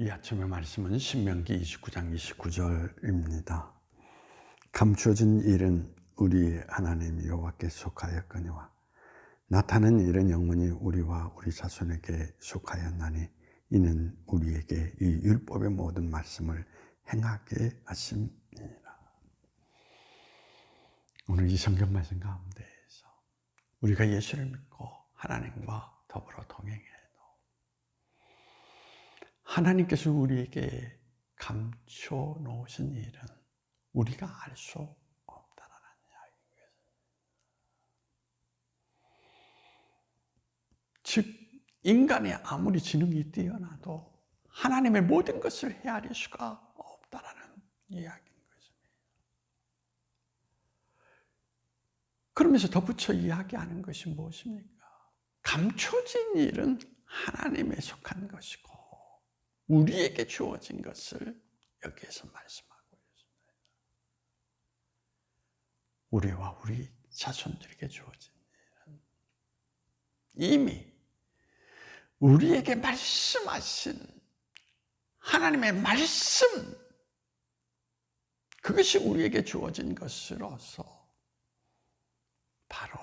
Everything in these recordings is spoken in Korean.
이 아침의 말씀은 신명기 29장 29절입니다. 감추어진 일은 우리 하나님 여호와께 속하였거니와 나타난 일은 영원히 우리와 우리 자손에게 속하였나니 이는 우리에게 이 율법의 모든 말씀을 행하게 하심이라. 오늘 이 성경 말씀 가운데에서 우리가 예수를 믿고 하나님과 더불어 동행해도 하나님께서 우리에게 감춰 놓으신 일은 우리가 알 수 없다라는 이야기입니다. 즉 인간이 아무리 지능이 뛰어나도 하나님의 모든 것을 헤아릴 수가 없다라는 이야기인 것입니다. 그러면서 덧붙여 이야기하는 것이 무엇입니까? 감춰진 일은 하나님에 속한 것이고 우리에게 주어진 것을 여기에서 말씀하고 있습니다. 우리와 우리 자손들에게 주어진 일은 이미 우리에게 말씀하신 하나님의 말씀 그것이 우리에게 주어진 것으로서 바로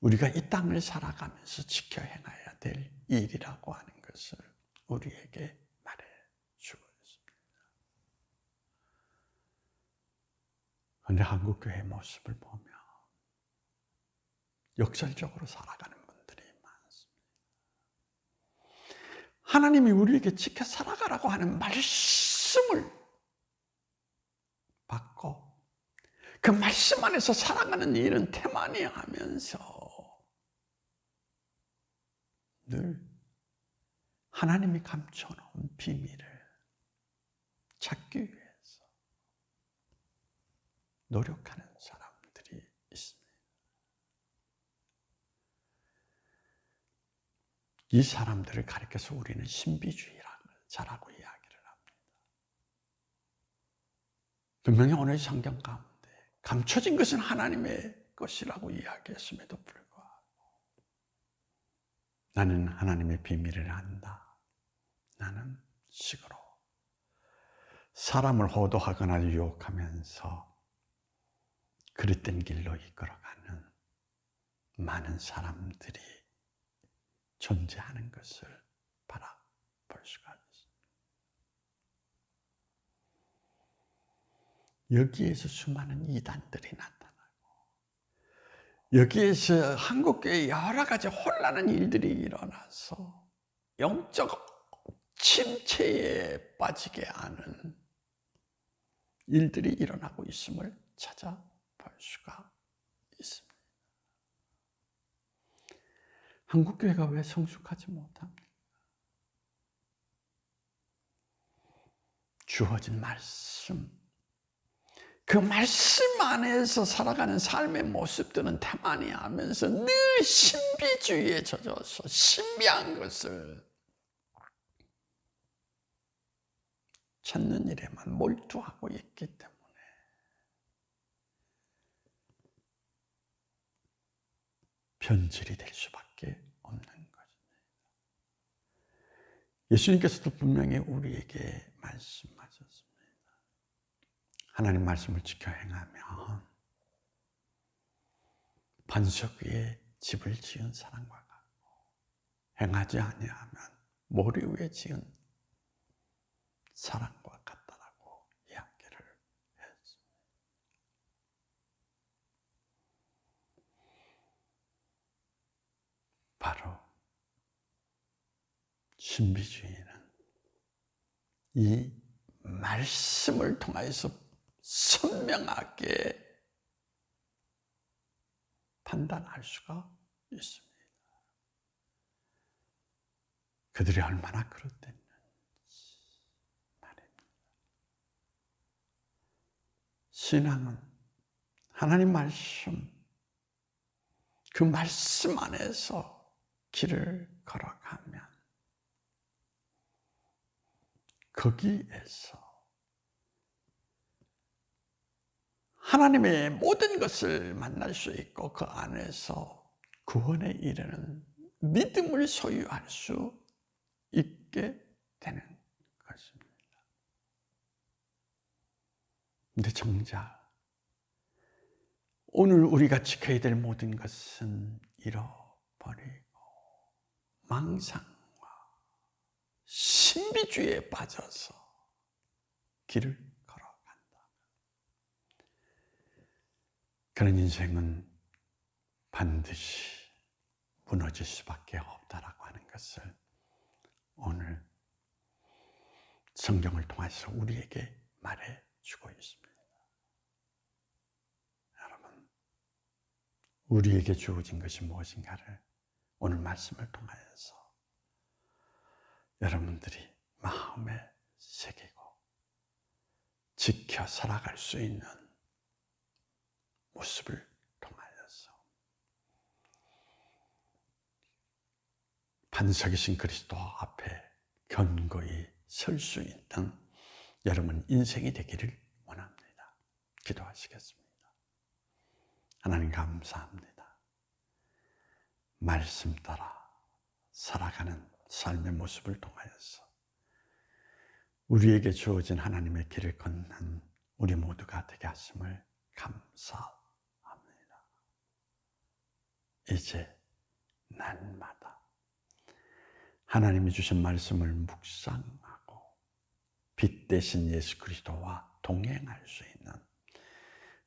우리가 이 땅을 살아가면서 지켜 행해야 될 일이라고 하는 것을 우리에게 말해 주고 있습니다. 그런데 한국 교회의 모습을 보면 역설적으로 살아가는 분들이 많습니다. 하나님이 우리에게 지켜 살아가라고 하는 말씀을 받고 그 말씀 안에서 살아가는 일은 태만히 하면서 늘 하나님이 감춰놓은 비밀을 찾기 위해서 노력하는 사람들이 있습니다. 이 사람들을 가리켜서 우리는 신비주의라고 잘하고 이야기를 합니다. 분명히 오늘 성경 가운데 감춰진 것은 하나님의 것이라고 이야기했음에도 불구하고 나는 하나님의 비밀을 안다. 나는 식으로 사람을 호도하거나 유혹하면서 그릇된 길로 이끌어가는 많은 사람들이 존재하는 것을 바라볼 수가 있습니다. 여기에서 수많은 이단들이 나타나고 여기에서 한국교회 여러 가지 혼란한 일들이 일어나서 영적 침체에 빠지게 하는 일들이 일어나고 있음을 찾아볼 수가 있습니다. 한국교회가 왜 성숙하지 못합니까? 주어진 말씀, 그 말씀 안에서 살아가는 삶의 모습들은 태만히 하면서 늘 신비주의에 젖어서 신비한 것을 찾는 일에만 몰두하고 있기 때문에 변질이 될 수밖에 없는 것입니다. 예수님께서도 분명히 우리에게 말씀하셨습니다. 하나님 말씀을 지켜 행하면 반석 위에 집을 지은 사람과 같고 행하지 아니하면 모래 위에 지은 사랑과 같다라고 이야기를 했습니다. 바로 신비주의는 이 말씀을 통하여서 선명하게 판단할 수가 있습니다. 그들이 얼마나 그렇댔는지 말입니다. 신앙은 하나님 말씀, 그 말씀 안에서 길을 걸어가면 거기에서 하나님의 모든 것을 만날 수 있고 그 안에서 구원에 이르는 믿음을 소유할 수 있게 정작 오늘 우리가 지켜야 될 모든 것은 잃어버리고 망상과 신비주의에 빠져서 길을 걸어간다. 그런 인생은 반드시 무너질 수밖에 없다라고 하는 것을 오늘 성경을 통해서 우리에게 말해 주고 있습니다. 여러분, 우리에게 주어진 것이 무엇인가를 오늘 말씀을 통하여서 여러분들이 마음에 새기고 지켜 살아갈 수 있는 모습을 통하여서 반석이신 그리스도 앞에 견고히 설 수 있는 여러분 인생이 되기를 원합니다. 기도하시겠습니다. 하나님 감사합니다. 말씀 따라 살아가는 삶의 모습을 통하여서 우리에게 주어진 하나님의 길을 걷는 우리 모두가 되게 하심을 감사합니다. 이제 날마다 하나님이 주신 말씀을 묵상하고 빛 대신 예수 그리스도와 동행할 수 있는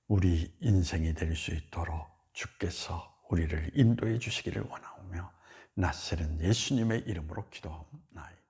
우리 인생이 될 수 있도록 주께서 우리를 인도해 주시기를 원하오며 낯설은 예수님의 이름으로 기도하옵나이다.